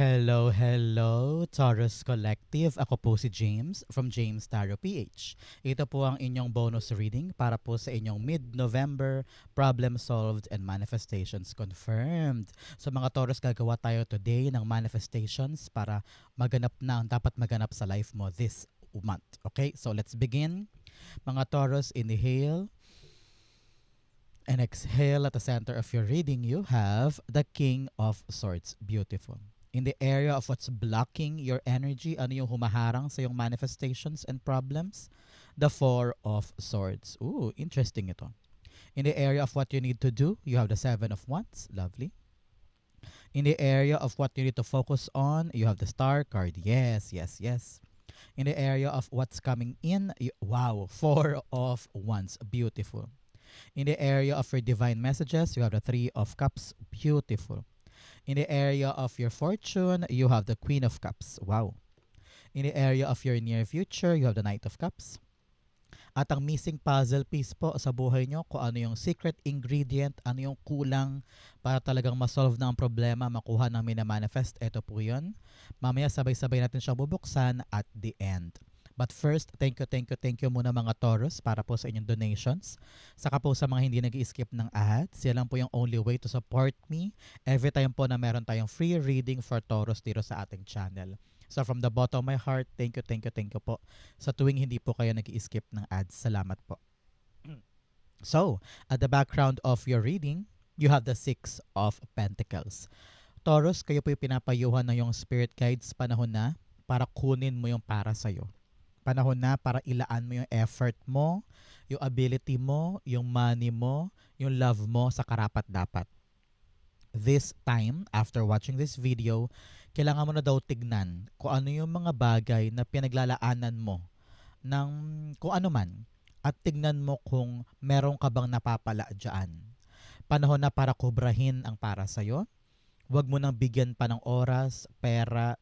Hello, hello, Taurus Collective. Ako po si James from James Tarot PH. Ito po ang inyong bonus reading para po sa inyong mid-November problem solved and manifestations confirmed. So mga Taurus, gagawa tayo today ng manifestations para maganap na ang dapat maganap sa life mo this month. Okay, so let's begin. Mga Taurus, inhale and exhale at the center of your reading. You have the King of Swords. Beautiful in the area of what's blocking your energy, ano yung humaharang sa yung manifestations and problems? The Four of Swords. Ooh, interesting ito. In the area of what you need to do, you have the Seven of Wands. Lovely. In the area of what you need to focus on, you have the Star card. Yes, yes, yes. In the area of what's coming in, you, wow, Four of Wands. Beautiful. In the area of your divine messages, you have the Three of Cups. Beautiful. In the area of your fortune, you have the Queen of Cups. Wow. In the area of your near future, you have the Knight of Cups. At ang missing puzzle piece po sa buhay nyo, kung ano yung secret ingredient, ano yung kulang para talagang masolve na ang problema, makuha ng minamanifest, ito po yun. Mamaya sabay-sabay natin siya bubuksan at the end. But first, thank you, thank you, thank you muna mga Taurus para po sa inyong donations. Saka po sa mga hindi nag skip ng ads, yan lang po yung only way to support me every time po na meron tayong free reading for Taurus dito sa ating channel. So from the bottom of my heart, thank you, thank you, thank you po. Sa tuwing hindi po kayo nag skip ng ads, salamat po. So, at the background of your reading, you have the Six of Pentacles. Taurus, kayo po yung pinapayuhan ng yung spirit guides panahon na para kunin mo yung para sa'yo panahon na para ilaan mo yung effort mo, yung ability mo, yung money mo, yung love mo sa karapat dapat. This time, after watching this video, kailangan mo na daw tignan kung ano yung mga bagay na pinaglalaanan mo ng kung ano man at tignan mo kung meron ka bang napapala dyan. Panahon na para kubrahin ang para sa'yo. Huwag mo nang bigyan pa ng oras, pera,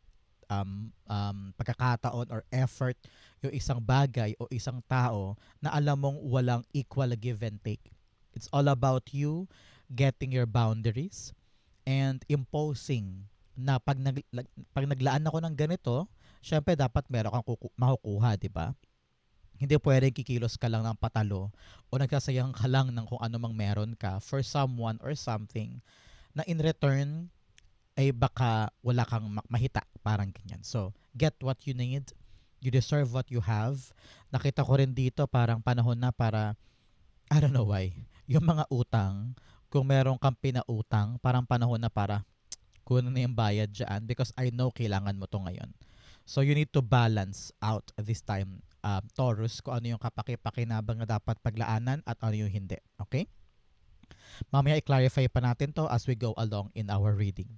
um, um, pagkakataon or effort yung isang bagay o isang tao na alam mong walang equal give and take. It's all about you getting your boundaries and imposing na pag, nag, pag naglaan ako ng ganito, syempre dapat meron kang kuku- makukuha, di ba? Hindi pwedeng kikilos ka lang ng patalo o nagsasayang ka lang ng kung ano mang meron ka for someone or something na in return ay baka wala kang mahita, parang ganyan. So, get what you need You deserve what you have. Nakita ko rin dito parang panahon na para, I don't know why, yung mga utang, kung meron kang pinautang, parang panahon na para, kunin na yung bayad dyan because I know kailangan mo to ngayon. So you need to balance out this time, um, Taurus, kung ano yung kapaki-pakinabang na dapat paglaanan at ano yung hindi. Okay? Mamaya i-clarify pa natin to as we go along in our reading.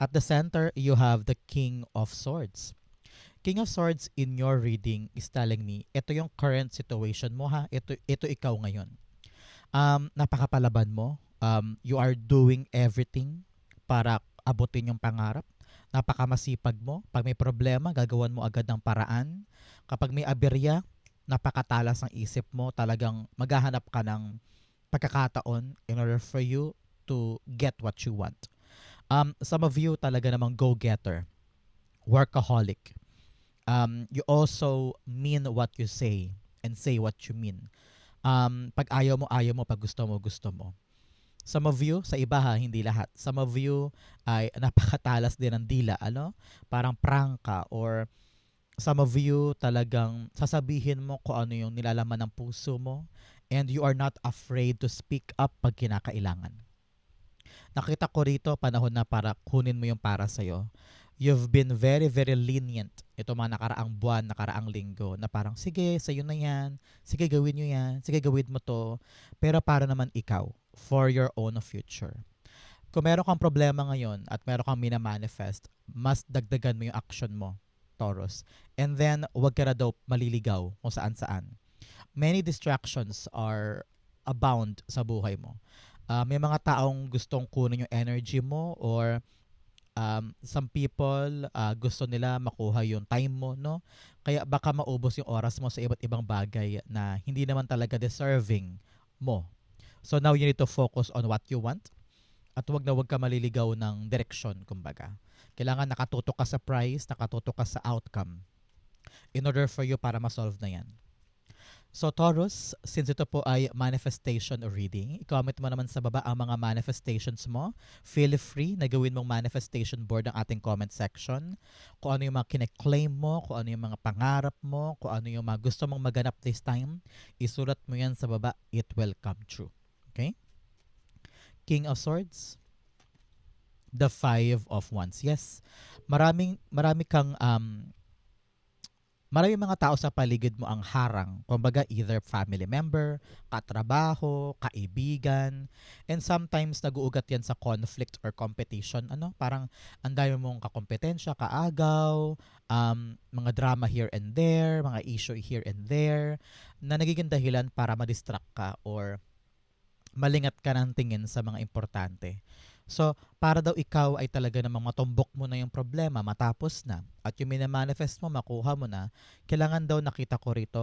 At the center, you have the King of Swords. King of Swords in your reading is telling me, ito yung current situation mo ha, ito, ito ikaw ngayon. Um, napakapalaban mo, um, you are doing everything para abutin yung pangarap. Napakamasipag mo. Pag may problema, gagawan mo agad ng paraan. Kapag may aberya, napakatalas ng isip mo. Talagang maghahanap ka ng pagkakataon in order for you to get what you want. Um, some of you talaga namang go-getter, workaholic um, you also mean what you say and say what you mean. Um, pag ayaw mo, ayaw mo. Pag gusto mo, gusto mo. Some of you, sa iba ha, hindi lahat. Some of you ay napakatalas din ng dila, ano? Parang prangka or some of you talagang sasabihin mo kung ano yung nilalaman ng puso mo and you are not afraid to speak up pag kinakailangan. Nakita ko rito panahon na para kunin mo yung para sa'yo you've been very, very lenient ito mga nakaraang buwan, nakaraang linggo na parang, sige, sa'yo na yan, sige, gawin nyo yan, sige, gawin mo to, pero para naman ikaw, for your own future. Kung meron kang problema ngayon at meron kang minamanifest, mas dagdagan mo yung action mo, Taurus. And then, huwag ka na daw maliligaw kung saan-saan. Many distractions are abound sa buhay mo. Uh, may mga taong gustong kunin yung energy mo or um, some people uh, gusto nila makuha yung time mo, no? Kaya baka maubos yung oras mo sa iba't ibang bagay na hindi naman talaga deserving mo. So now you need to focus on what you want at wag na wag ka maliligaw ng direksyon, kumbaga. Kailangan nakatutok ka sa price, nakatutok ka sa outcome in order for you para ma-solve na yan. So Taurus, since ito po ay manifestation reading, i-comment mo naman sa baba ang mga manifestations mo. Feel free na gawin mong manifestation board ang ating comment section. Kung ano yung mga kine-claim mo, kung ano yung mga pangarap mo, kung ano yung mga gusto mong maganap this time, isulat mo yan sa baba, it will come true. Okay? King of Swords, the Five of Wands. Yes, maraming marami kang um, marami mga tao sa paligid mo ang harang. Kumbaga, either family member, katrabaho, kaibigan, and sometimes nag-uugat yan sa conflict or competition. Ano? Parang ang dami mong kakompetensya, kaagaw, um, mga drama here and there, mga issue here and there, na nagiging dahilan para madistract ka or malingat ka ng tingin sa mga importante. So, para daw ikaw ay talaga namang matumbok mo na yung problema, matapos na, at yung minamanifest mo, makuha mo na, kailangan daw nakita ko rito,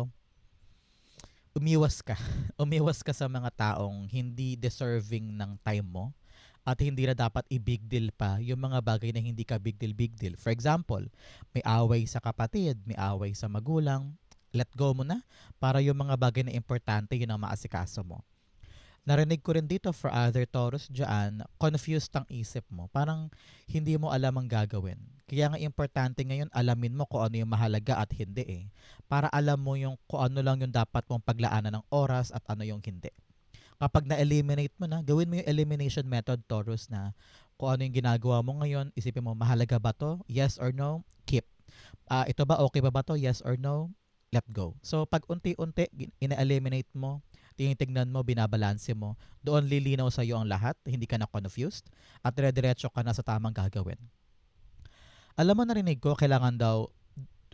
umiwas ka. umiwas ka sa mga taong hindi deserving ng time mo at hindi na dapat i-big deal pa yung mga bagay na hindi ka big deal, big deal. For example, may away sa kapatid, may away sa magulang, let go mo na para yung mga bagay na importante yun ang maasikaso mo narinig ko rin dito for other Taurus dyan, confused ang isip mo. Parang hindi mo alam ang gagawin. Kaya nga importante ngayon, alamin mo kung ano yung mahalaga at hindi eh. Para alam mo yung kung ano lang yung dapat mong paglaanan ng oras at ano yung hindi. Kapag na-eliminate mo na, gawin mo yung elimination method, Taurus, na kung ano yung ginagawa mo ngayon, isipin mo, mahalaga ba to? Yes or no? Keep. Uh, ito ba, okay ba ba to? Yes or no? Let go. So, pag unti-unti, ina-eliminate mo, tinitignan mo, binabalanse mo, doon lilinaw sa iyo ang lahat, hindi ka na confused, at dire-diretso ka na sa tamang gagawin. Alam mo, narinig ko, kailangan daw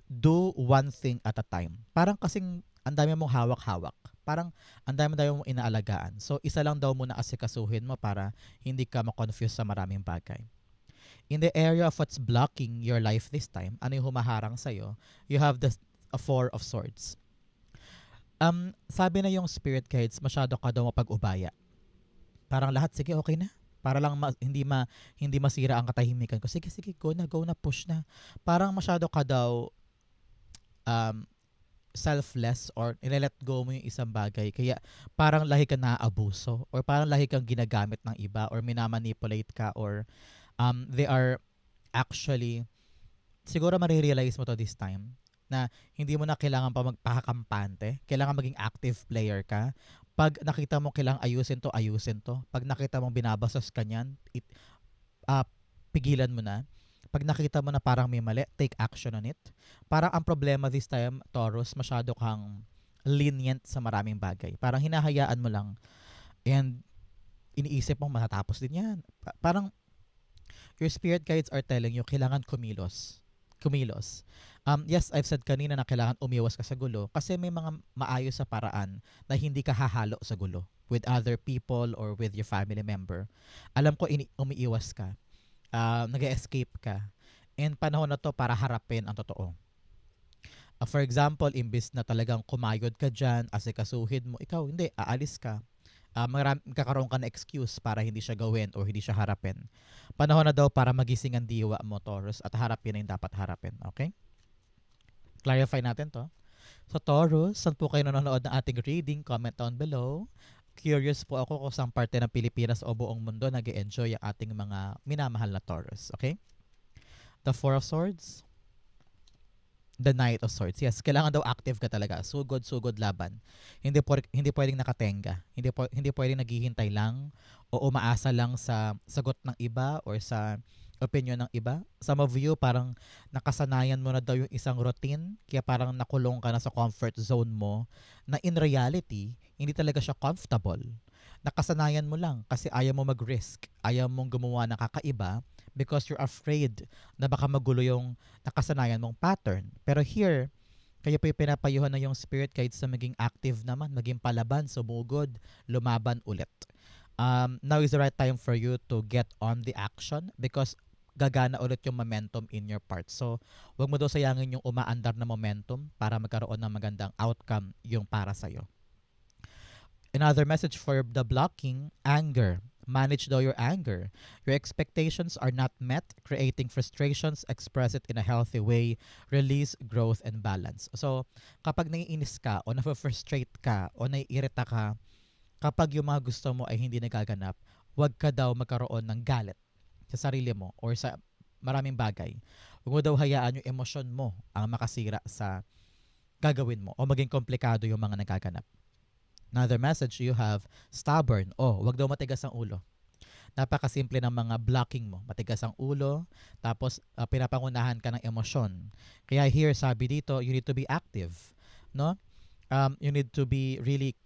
do one thing at a time. Parang kasing ang dami mong hawak-hawak. Parang ang dami daw mong inaalagaan. So, isa lang daw muna asikasuhin mo para hindi ka ma-confuse sa maraming bagay. In the area of what's blocking your life this time, ano yung humaharang sa'yo, you have the Four of Swords um, sabi na yung spirit guides, masyado ka daw mapag-ubaya. Parang lahat, sige, okay na. Para lang ma- hindi ma hindi masira ang katahimikan ko. Sige, sige, go na, go na, push na. Parang masyado ka daw um, selfless or nilet go mo yung isang bagay. Kaya parang lahi ka naaabuso or parang lahi kang ginagamit ng iba or minamanipulate ka or um, they are actually siguro marirealize mo to this time na hindi mo na kailangan pa magpakakampante. Kailangan maging active player ka. Pag nakita mo kailangan ayusin to, ayusin to. Pag nakita mong binabasas ka niyan, it, uh, pigilan mo na. Pag nakita mo na parang may mali, take action on it. Parang ang problema this time, Taurus, masyado kang lenient sa maraming bagay. Parang hinahayaan mo lang and iniisip mo matatapos din yan. Parang your spirit guides are telling you kailangan kumilos. Kumilos. Um, yes, I've said kanina na kailangan umiwas ka sa gulo kasi may mga maayos sa paraan na hindi ka hahalo sa gulo with other people or with your family member. Alam ko ini- umiiwas ka. Uh, nag-escape ka. And panahon na to para harapin ang totoo. Uh, for example, imbis na talagang kumayod ka dyan, asikasuhin mo, ikaw hindi, aalis ka. Uh, maram, kakaroon ka na excuse para hindi siya gawin or hindi siya harapin. Panahon na daw para magising ang diwa mo, Taurus, at harapin na yung dapat harapin. Okay? Clarify natin to. So Taurus, saan po kayo nanonood ng ating reading? Comment down below. Curious po ako kung saan parte ng Pilipinas o buong mundo nag enjoy ang ating mga minamahal na Taurus. Okay? The Four of Swords. The Knight of Swords. Yes, kailangan daw active ka talaga. Sugod, sugod laban. Hindi po, hindi pwedeng nakatenga. Hindi po, hindi pwedeng naghihintay lang o umaasa lang sa sagot ng iba or sa opinion ng iba. Some of you parang nakasanayan mo na daw yung isang routine kaya parang nakulong ka na sa comfort zone mo na in reality, hindi talaga siya comfortable. Nakasanayan mo lang kasi ayaw mo mag-risk, ayaw mong gumawa ng kakaiba because you're afraid na baka magulo yung nakasanayan mong pattern. Pero here, kaya pa yung pinapayuhan na yung spirit guides sa maging active naman, maging palaban, sumugod, lumaban ulit um, now is the right time for you to get on the action because gagana ulit yung momentum in your part. So, wag mo daw sayangin yung umaandar na momentum para magkaroon ng magandang outcome yung para sa'yo. Another message for the blocking, anger. Manage daw your anger. Your expectations are not met, creating frustrations, express it in a healthy way, release growth and balance. So, kapag naiinis ka o na-frustrate ka o naiirita ka, kapag yung mga gusto mo ay hindi nagaganap, huwag ka daw magkaroon ng galit sa sarili mo or sa maraming bagay. Huwag mo daw hayaan yung emosyon mo ang makasira sa gagawin mo o maging komplikado yung mga nagaganap. Another message you have, stubborn. Oh, wag daw matigas ang ulo. Napakasimple ng mga blocking mo. Matigas ang ulo, tapos uh, pinapangunahan ka ng emosyon. Kaya here, sabi dito, you need to be active. No? Um, you need to be really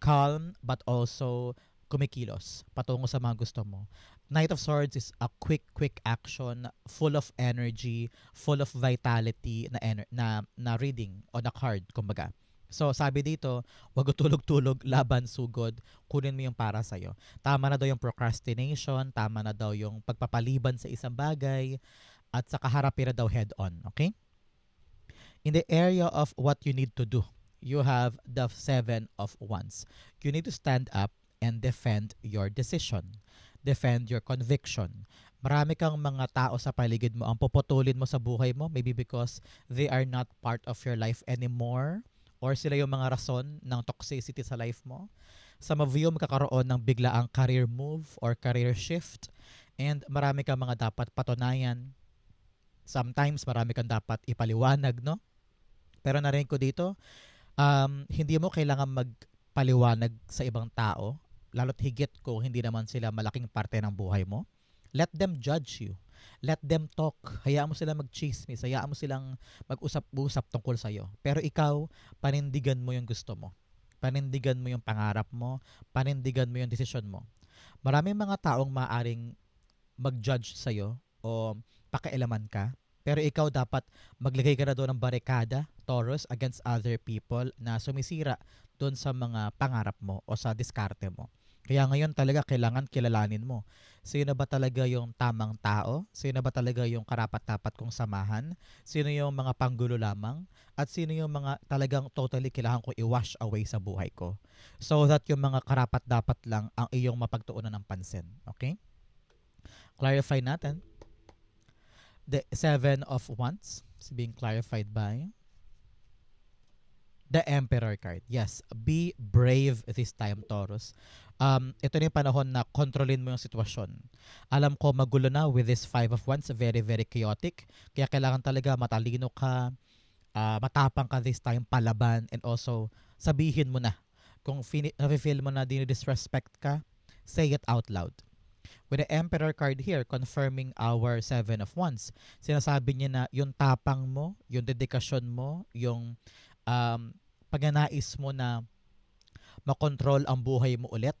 calm but also kumikilos patungo sa mga gusto mo. Knight of Swords is a quick, quick action, full of energy, full of vitality na, ener- na, na reading o na card, kumbaga. So, sabi dito, wag tulog-tulog, laban, sugod, kunin mo yung para sa'yo. Tama na daw yung procrastination, tama na daw yung pagpapaliban sa isang bagay, at saka harapin na daw head-on, okay? In the area of what you need to do, you have the seven of wands. You need to stand up and defend your decision. Defend your conviction. Marami kang mga tao sa paligid mo ang puputulin mo sa buhay mo, maybe because they are not part of your life anymore or sila yung mga rason ng toxicity sa life mo. Sa Mavio, magkakaroon ng biglaang career move or career shift and marami kang mga dapat patunayan. Sometimes marami kang dapat ipaliwanag, no? Pero narinig ko dito, um, hindi mo kailangan magpaliwanag sa ibang tao, lalo't higit kung hindi naman sila malaking parte ng buhay mo. Let them judge you. Let them talk. Hayaan mo sila mag-chismis. Hayaan mo silang mag-usap-usap tungkol sa'yo. Pero ikaw, panindigan mo yung gusto mo. Panindigan mo yung pangarap mo. Panindigan mo yung desisyon mo. Maraming mga taong maaring mag-judge sa'yo o pakialaman ka. Pero ikaw dapat maglagay ka na doon ng barikada, Taurus, against other people na sumisira doon sa mga pangarap mo o sa diskarte mo. Kaya ngayon talaga kailangan kilalanin mo. Sino ba talaga yung tamang tao? Sino ba talaga yung karapat-dapat kong samahan? Sino yung mga panggulo lamang? At sino yung mga talagang totally kailangan ko i-wash away sa buhay ko? So that yung mga karapat-dapat lang ang iyong mapagtuunan ng pansin. Okay? Clarify natin. The Seven of Wands is being clarified by the Emperor card. Yes, be brave this time, Taurus um, ito na yung panahon na kontrolin mo yung sitwasyon. Alam ko magulo na with this five of wands, very, very chaotic. Kaya kailangan talaga matalino ka, uh, matapang ka this time, palaban, and also sabihin mo na. Kung fini- feel mo na dinidisrespect ka, say it out loud. With the Emperor card here, confirming our Seven of Wands, sinasabi niya na yung tapang mo, yung dedikasyon mo, yung um, pagnanais mo na makontrol ang buhay mo ulit.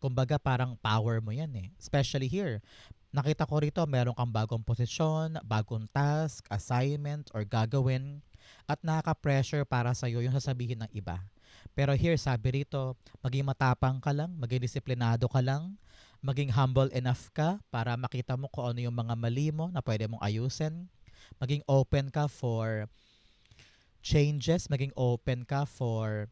Kumbaga parang power mo yan eh. Especially here. Nakita ko rito meron kang bagong posisyon, bagong task, assignment, or gagawin at nakaka-pressure para sa'yo yung sasabihin ng iba. Pero here, sabi rito, maging matapang ka lang, maging disiplinado ka lang, maging humble enough ka para makita mo kung ano yung mga mali mo na pwede mong ayusin, maging open ka for changes, maging open ka for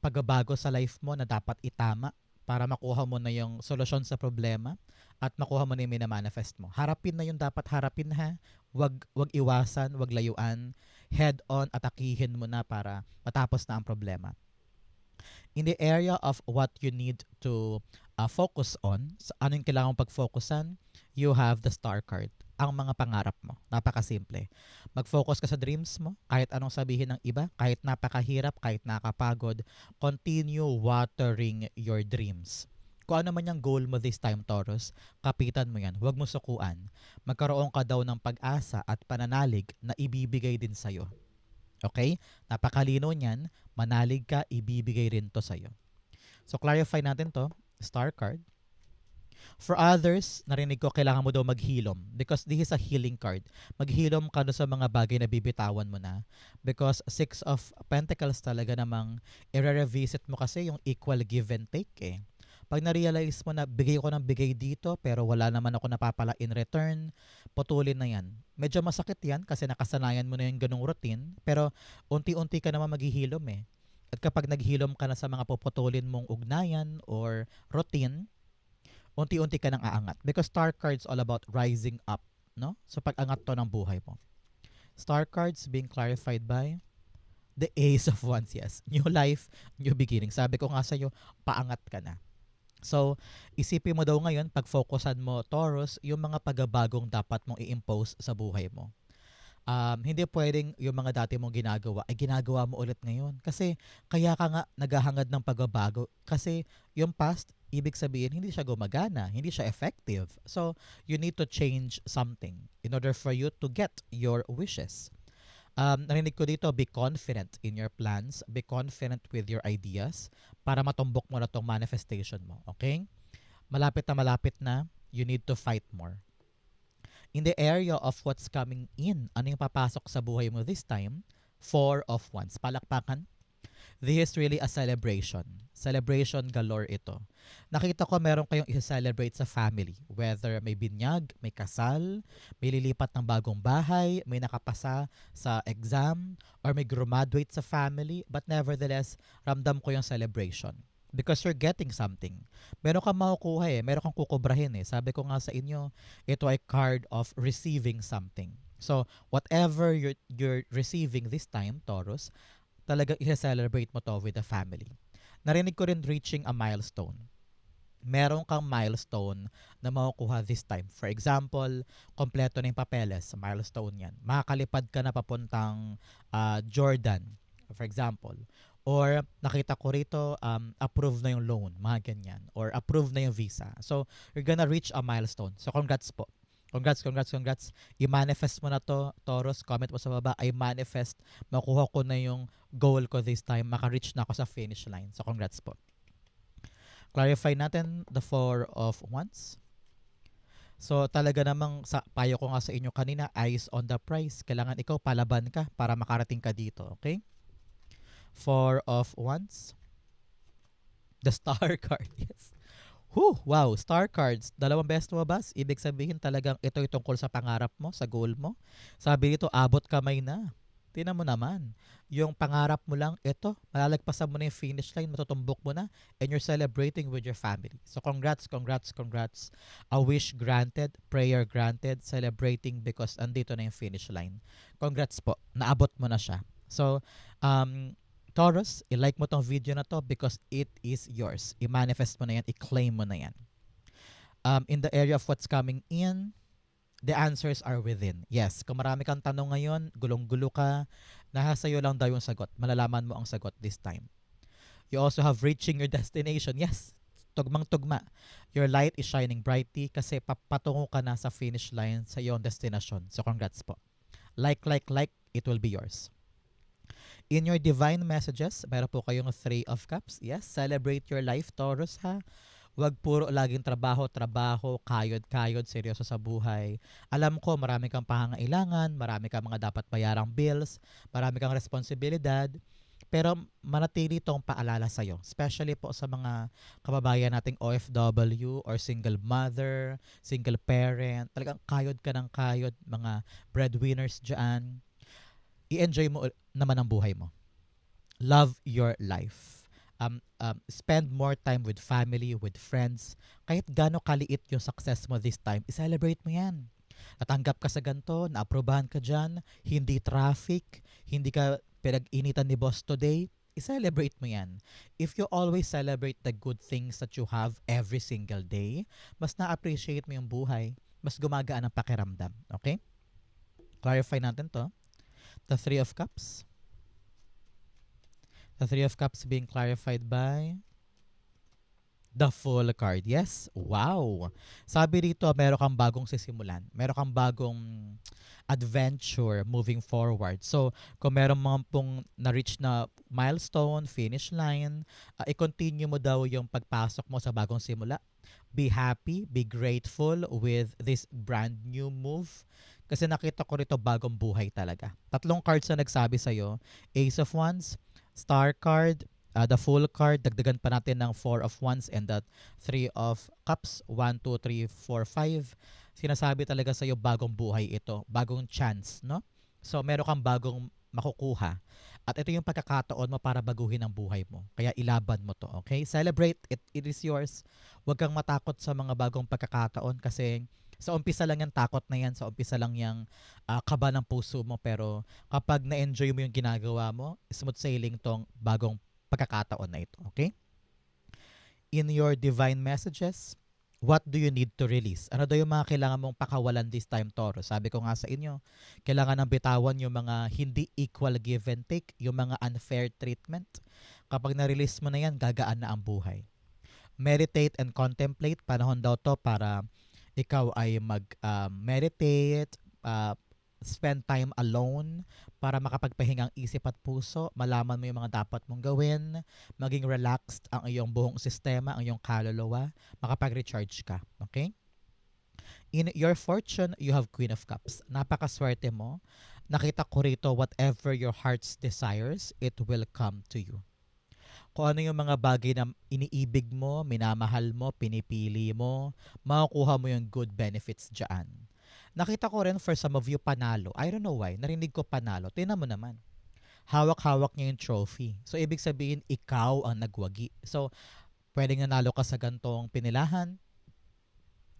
pagbabago sa life mo na dapat itama para makuha mo na yung solusyon sa problema at makuha mo na yung minamanifest mo. Harapin na yung dapat harapin ha. Wag, wag iwasan, wag layuan. Head on, atakihin mo na para matapos na ang problema. In the area of what you need to uh, focus on, so ano yung kailangan pag-focusan, you have the star card ang mga pangarap mo. Napakasimple. Mag-focus ka sa dreams mo, kahit anong sabihin ng iba, kahit napakahirap, kahit nakapagod, continue watering your dreams. Kung ano man yung goal mo this time, Taurus, kapitan mo yan. Huwag mo sukuan. Magkaroon ka daw ng pag-asa at pananalig na ibibigay din sa'yo. Okay? Napakalino niyan. Manalig ka, ibibigay rin to sa'yo. So, clarify natin to. Star card. For others, narinig ko, kailangan mo daw maghilom because this is a healing card. Maghilom ka sa mga bagay na bibitawan mo na because Six of Pentacles talaga namang i-revisit mo kasi yung equal give and take eh. Pag na-realize mo na bigay ko ng bigay dito pero wala naman ako napapala in return, putulin na yan. Medyo masakit yan kasi nakasanayan mo na yung ganong routine pero unti-unti ka naman maghihilom eh. At kapag naghilom ka na sa mga puputulin mong ugnayan or routine, unti-unti ka nang aangat. Because star cards all about rising up, no? So pag-angat to ng buhay mo. Star cards being clarified by the Ace of Wands, yes. New life, new beginning. Sabi ko nga sa'yo, paangat ka na. So, isipin mo daw ngayon, pag-focusan mo, Taurus, yung mga pagbabagong dapat mong i-impose sa buhay mo. Um, hindi pwedeng yung mga dati mong ginagawa ay ginagawa mo ulit ngayon. Kasi kaya ka nga naghahangad ng pagbabago. Kasi yung past, ibig sabihin, hindi siya gumagana, hindi siya effective. So, you need to change something in order for you to get your wishes. Um, narinig ko dito, be confident in your plans, be confident with your ideas para matumbok mo na tong manifestation mo. Okay? Malapit na malapit na, you need to fight more. In the area of what's coming in, ano yung papasok sa buhay mo this time? Four of Wands. Palakpakan. This is really a celebration. Celebration galore ito. Nakita ko meron kayong i-celebrate sa family. Whether may binyag, may kasal, may lilipat ng bagong bahay, may nakapasa sa exam, or may graduate sa family. But nevertheless, ramdam ko yung celebration. Because you're getting something. Meron kang makukuha eh. Meron kang kukubrahin eh. Sabi ko nga sa inyo, ito ay card of receiving something. So, whatever you're, you're receiving this time, Taurus, talaga i-celebrate mo to with the family. Narinig ko rin reaching a milestone. Meron kang milestone na makukuha this time. For example, kompleto na yung papeles. Milestone yan. Makakalipad ka na papuntang uh, Jordan, for example. Or nakita ko rito, um, approve na yung loan, mga ganyan. Or approve na yung visa. So, you're gonna reach a milestone. So, congrats po. Congrats, congrats, congrats. I-manifest mo na to, Taurus. Comment mo sa baba. I manifest. Makuha ko na yung goal ko this time. Maka-reach na ako sa finish line. So, congrats po. Clarify natin the four of wands. So, talaga namang sa payo ko nga sa inyo kanina, eyes on the prize. Kailangan ikaw palaban ka para makarating ka dito. Okay? Four of Wands. The Star card, yes. Whew, wow, Star cards. Dalawang beses lumabas. Ibig sabihin talagang ito yung tungkol sa pangarap mo, sa goal mo. Sabi dito, abot kamay na. Tingnan mo naman. Yung pangarap mo lang, ito, malalagpasan mo na yung finish line, matutumbok mo na, and you're celebrating with your family. So congrats, congrats, congrats. A wish granted, prayer granted, celebrating because andito na yung finish line. Congrats po, naabot mo na siya. So, um, Taurus, i-like mo tong video na to because it is yours. I-manifest mo na yan, i-claim mo na yan. Um, in the area of what's coming in, the answers are within. Yes, kung marami kang tanong ngayon, gulong-gulo ka, nasa iyo lang daw yung sagot. Malalaman mo ang sagot this time. You also have reaching your destination. Yes, tugmang-tugma. Your light is shining brightly kasi papatungo ka na sa finish line sa iyong destination. So congrats po. Like, like, like, it will be yours. In your divine messages, meron po kayong three of cups. Yes, celebrate your life, Taurus ha. Huwag puro laging trabaho, trabaho, kayod-kayod, seryoso sa buhay. Alam ko, marami kang pangangailangan, marami kang mga dapat bayarang bills, marami kang responsibilidad. Pero manatili itong paalala sa'yo. Especially po sa mga kababayan nating OFW or single mother, single parent. Talagang kayod ka ng kayod, mga breadwinners dyan i-enjoy mo naman ang buhay mo. Love your life. Um, um, spend more time with family, with friends. Kahit gaano kaliit yung success mo this time, i-celebrate mo yan. Natanggap ka sa ganito, naaprobahan ka dyan, hindi traffic, hindi ka pinag-initan ni boss today, i-celebrate mo yan. If you always celebrate the good things that you have every single day, mas na-appreciate mo yung buhay, mas gumagaan ang pakiramdam. Okay? Clarify natin to the Three of Cups. The Three of Cups being clarified by the full card. Yes, wow. Sabi rito, meron kang bagong sisimulan. Meron kang bagong adventure moving forward. So, kung meron mga pong na-reach na milestone, finish line, uh, i-continue mo daw yung pagpasok mo sa bagong simula. Be happy, be grateful with this brand new move kasi nakita ko rito bagong buhay talaga. Tatlong cards na nagsabi sa'yo. Ace of Wands, Star card, uh, the full card, dagdagan pa natin ng Four of Wands and the Three of Cups. 1, 2, 3, 4, 5. Sinasabi talaga sa'yo bagong buhay ito. Bagong chance, no? So, meron kang bagong makukuha. At ito yung pagkakataon mo para baguhin ang buhay mo. Kaya ilaban mo to, okay? Celebrate, it, it is yours. Huwag kang matakot sa mga bagong pagkakataon kasi sa umpisa lang yan, takot na yan. Sa umpisa lang yung ah, kaba ng puso mo. Pero kapag na-enjoy mo yung ginagawa mo, smooth sailing tong bagong pagkakataon na ito, okay? In your divine messages, what do you need to release? Ano daw yung mga kailangan mong pakawalan this time, Taurus? Sabi ko nga sa inyo, kailangan ng bitawan yung mga hindi equal give and take, yung mga unfair treatment. Kapag na-release mo na yan, gagaan na ang buhay. Meditate and contemplate. Panahon daw to para ikaw ay mag-meditate, spend time alone para makapagpahinga ang isip at puso, malaman mo yung mga dapat mong gawin, maging relaxed ang iyong buong sistema, ang iyong kaluluwa, makapag-recharge ka. Okay? In your fortune, you have Queen of Cups. Napakaswerte mo. Nakita ko rito, whatever your heart's desires, it will come to you. Kung ano yung mga bagay na iniibig mo, minamahal mo, pinipili mo, makukuha mo yung good benefits dyan. Nakita ko rin for some of you panalo. I don't know why. Narinig ko panalo. Tingnan mo naman. Hawak-hawak niya yung trophy. So, ibig sabihin, ikaw ang nagwagi. So, pwedeng nanalo ka sa gantong pinilahan.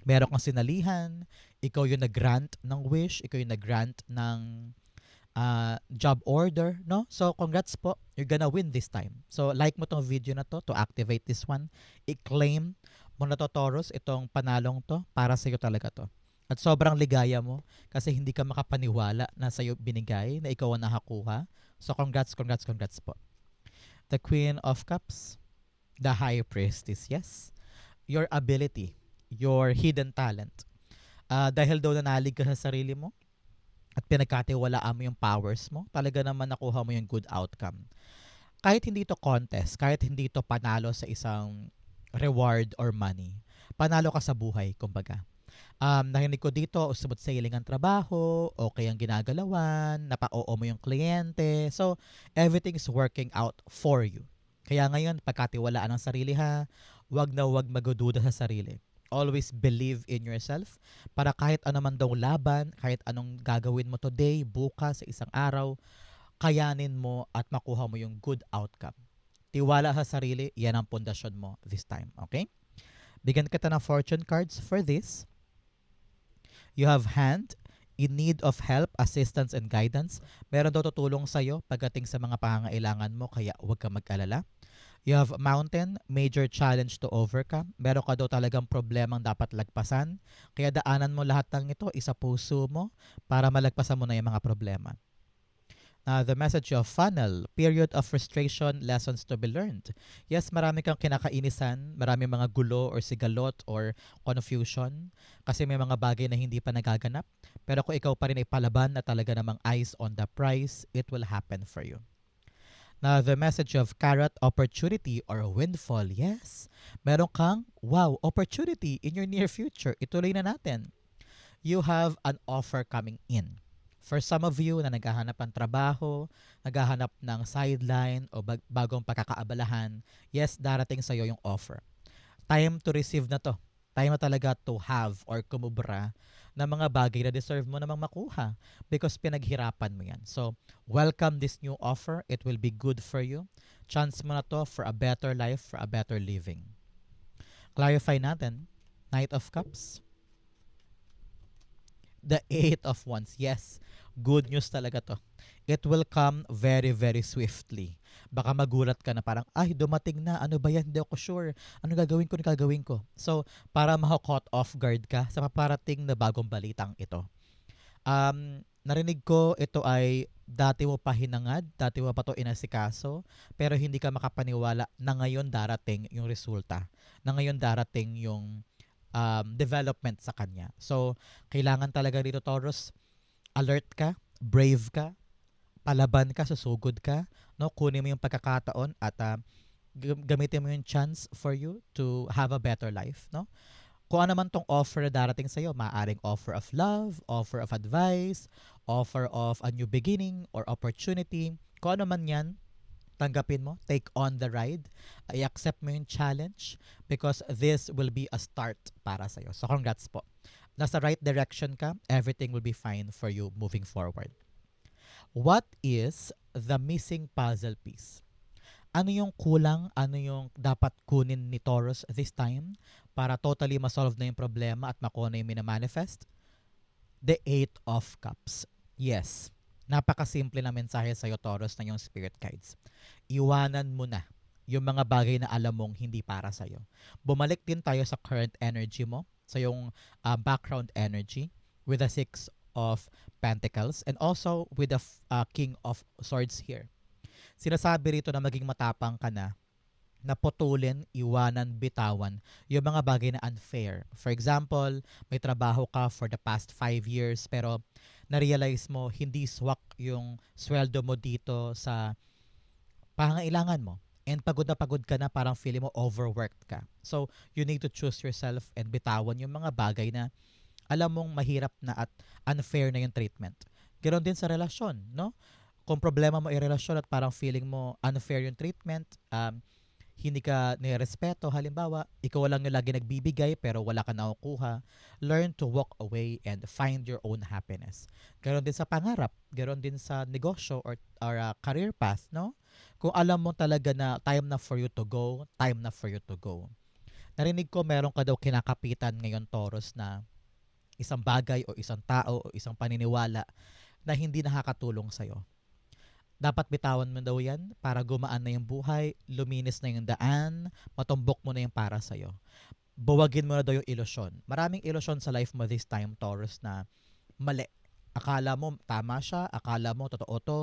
Meron kang sinalihan. Ikaw yung nag-grant ng wish. Ikaw yung nag-grant ng uh, job order. No? So, congrats po. You're gonna win this time. So, like mo tong video na to to activate this one. I-claim mo na to, Taurus, itong panalong to. Para sa'yo talaga to. At sobrang ligaya mo kasi hindi ka makapaniwala na sa'yo binigay, na ikaw ang nakakuha. So congrats, congrats, congrats po. The Queen of Cups, the High Priestess, yes. Your ability, your hidden talent. Uh, dahil daw nanalig ka sa sarili mo at pinagkatiwalaan mo yung powers mo, talaga naman nakuha mo yung good outcome. Kahit hindi to contest, kahit hindi to panalo sa isang reward or money, panalo ka sa buhay, kumbaga um, narinig ko dito, usabot sailing ang trabaho, okay ang ginagalawan, napa-oo mo yung kliyente. So, everything is working out for you. Kaya ngayon, pagkatiwalaan ang sarili ha, wag na wag magududa sa sarili. Always believe in yourself para kahit ano man daw laban, kahit anong gagawin mo today, bukas, sa isang araw, kayanin mo at makuha mo yung good outcome. Tiwala sa sarili, yan ang pundasyon mo this time. Okay? Bigyan kita ng fortune cards for this. You have hand, in need of help, assistance, and guidance. Meron daw tutulong sa'yo pagdating sa mga pangangailangan mo, kaya huwag ka mag-alala. You have mountain, major challenge to overcome. Meron ka daw talagang problemang dapat lagpasan. Kaya daanan mo lahat ng ito, isa puso mo, para malagpasan mo na yung mga problema. Uh, the message of funnel, period of frustration, lessons to be learned. Yes, marami kang kinakainisan, marami mga gulo or sigalot or confusion kasi may mga bagay na hindi pa nagaganap. Pero kung ikaw pa rin ay palaban na talaga namang eyes on the prize, it will happen for you. Now, the message of carrot, opportunity or windfall. Yes, meron kang, wow, opportunity in your near future. Ituloy na natin. You have an offer coming in For some of you na naghahanap ng trabaho, naghahanap ng sideline o bag- bagong pagkakaabalahan, yes, darating sa iyo yung offer. Time to receive na to. Time na talaga to have or kumubra na mga bagay na deserve mo namang makuha because pinaghirapan mo yan. So, welcome this new offer. It will be good for you. Chance mo na to for a better life, for a better living. Clarify natin, Knight of Cups, the Eight of Wands. Yes, good news talaga to. It will come very, very swiftly. Baka magulat ka na parang, ay, dumating na. Ano ba yan? Hindi ako sure. Ano gagawin ko? Ano gagawin ko? So, para maka-caught off guard ka sa paparating na bagong balitang ito. Um, narinig ko ito ay dati mo pa hinangad, dati mo pa to inasikaso, pero hindi ka makapaniwala na ngayon darating yung resulta. Na ngayon darating yung um, development sa kanya. So, kailangan talaga dito, Taurus, alert ka, brave ka, palaban ka, susugod ka, no? Kunin mo yung pagkakataon at uh, gamitin mo yung chance for you to have a better life, no? Kung ano man tong offer na darating sa'yo, maaaring offer of love, offer of advice, offer of a new beginning or opportunity, kung ano man yan, tanggapin mo, take on the ride, i-accept mo yung challenge because this will be a start para sa'yo. So congrats po nasa right direction ka, everything will be fine for you moving forward. What is the missing puzzle piece? Ano yung kulang, ano yung dapat kunin ni Taurus this time para totally masolve na yung problema at makuha na yung minamanifest? The Eight of Cups. Yes, napakasimple na mensahe sa'yo, Taurus, na yung spirit guides. Iwanan mo na yung mga bagay na alam mong hindi para sa'yo. Bumalik din tayo sa current energy mo, sa yung uh, background energy with the Six of Pentacles and also with the uh, King of Swords here. Sinasabi rito na maging matapang ka na na putulin, iwanan, bitawan yung mga bagay na unfair. For example, may trabaho ka for the past five years pero na-realize mo hindi swak yung sweldo mo dito sa pangailangan mo. And pagod na pagod ka na, parang feeling mo overworked ka. So, you need to choose yourself and bitawan yung mga bagay na alam mong mahirap na at unfair na yung treatment. Ganon din sa relasyon, no? Kung problema mo yung relasyon at parang feeling mo unfair yung treatment, um, hindi ka nirespeto, halimbawa, ikaw lang yung lagi nagbibigay pero wala ka nakukuha, learn to walk away and find your own happiness. Ganon din sa pangarap, ganon din sa negosyo or, or uh, career path, no? Kung alam mo talaga na time na for you to go, time na for you to go. Narinig ko meron ka daw kinakapitan ngayon, Taurus, na isang bagay o isang tao o isang paniniwala na hindi nakakatulong sa'yo. Dapat bitawan mo daw yan para gumaan na yung buhay, luminis na yung daan, matumbok mo na yung para sa'yo. Buwagin mo na daw yung ilusyon. Maraming ilusyon sa life mo this time, Taurus, na mali. Akala mo tama siya, akala mo totoo to,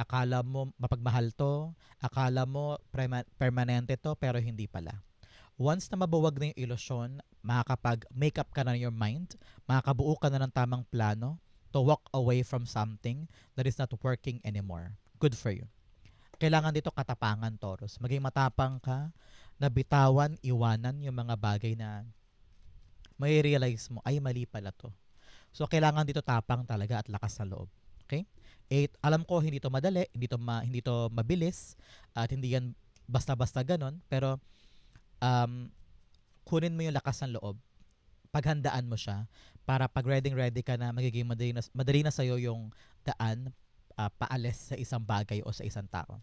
akala mo mapagmahal to, akala mo prema- permanente to, pero hindi pala. Once na mabuwag na yung ilusyon, makakapag-make up ka na your mind, makakabuo ka na ng tamang plano to walk away from something that is not working anymore. Good for you. Kailangan dito katapangan, Taurus. Maging matapang ka, na bitawan, iwanan yung mga bagay na may realize mo, ay mali pala to. So, kailangan dito tapang talaga at lakas sa loob. Okay? Eight, alam ko hindi to madali, hindi to, ma, hindi to mabilis, at hindi yan basta-basta ganon, pero um, kunin mo yung lakas ng loob, paghandaan mo siya, para pag ready-ready ka na, magiging madali na, madali na sa'yo yung daan uh, paalis sa isang bagay o sa isang tao.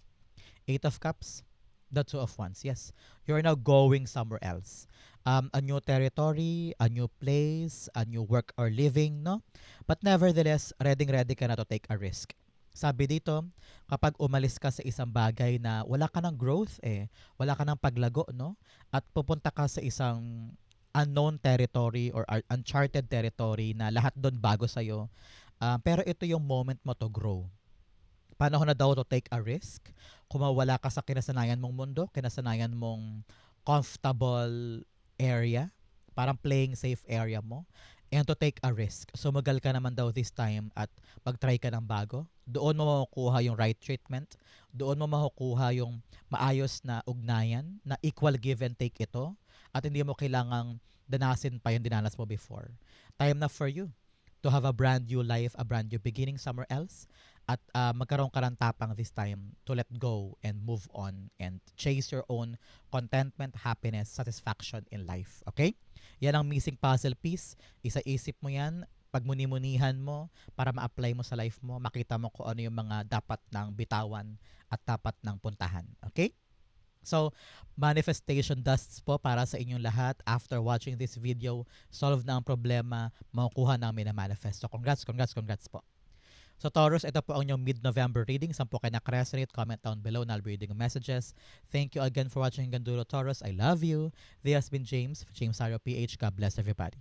Eight of Cups, the Two of Wands. Yes, you're now going somewhere else. Um, a new territory, a new place, a new work or living, no? But nevertheless, ready-ready ka na to take a risk. Sabi dito, kapag umalis ka sa isang bagay na wala ka ng growth eh, wala ka ng paglago, no? At pupunta ka sa isang unknown territory or uncharted territory na lahat doon bago sa'yo. Uh, pero ito yung moment mo to grow. Panahon na daw to take a risk. Kung mawala ka sa kinasanayan mong mundo, kinasanayan mong comfortable area, parang playing safe area mo, and to take a risk. Sumagal ka naman daw this time at mag-try ka ng bago. Doon mo makukuha yung right treatment. Doon mo makukuha yung maayos na ugnayan, na equal give and take ito. At hindi mo kailangang danasin pa yung dinanas mo before. Time na for you to have a brand new life, a brand new beginning somewhere else at uh, magkaroon ka ng tapang this time to let go and move on and chase your own contentment, happiness, satisfaction in life. Okay? Yan ang missing puzzle piece. Isa-isip mo yan, pagmuni-munihan mo para ma-apply mo sa life mo, makita mo kung ano yung mga dapat ng bitawan at dapat ng puntahan. Okay? So, manifestation dusts po para sa inyong lahat. After watching this video, solve na ang problema, makukuha namin na manifest. So, congrats, congrats, congrats po. So Taurus, ito po ang inyong mid-November reading. Saan po kayo nakaresonate, comment down below na reading messages. Thank you again for watching Ganduro Taurus. I love you. This has been James, James Saro PH. God bless everybody.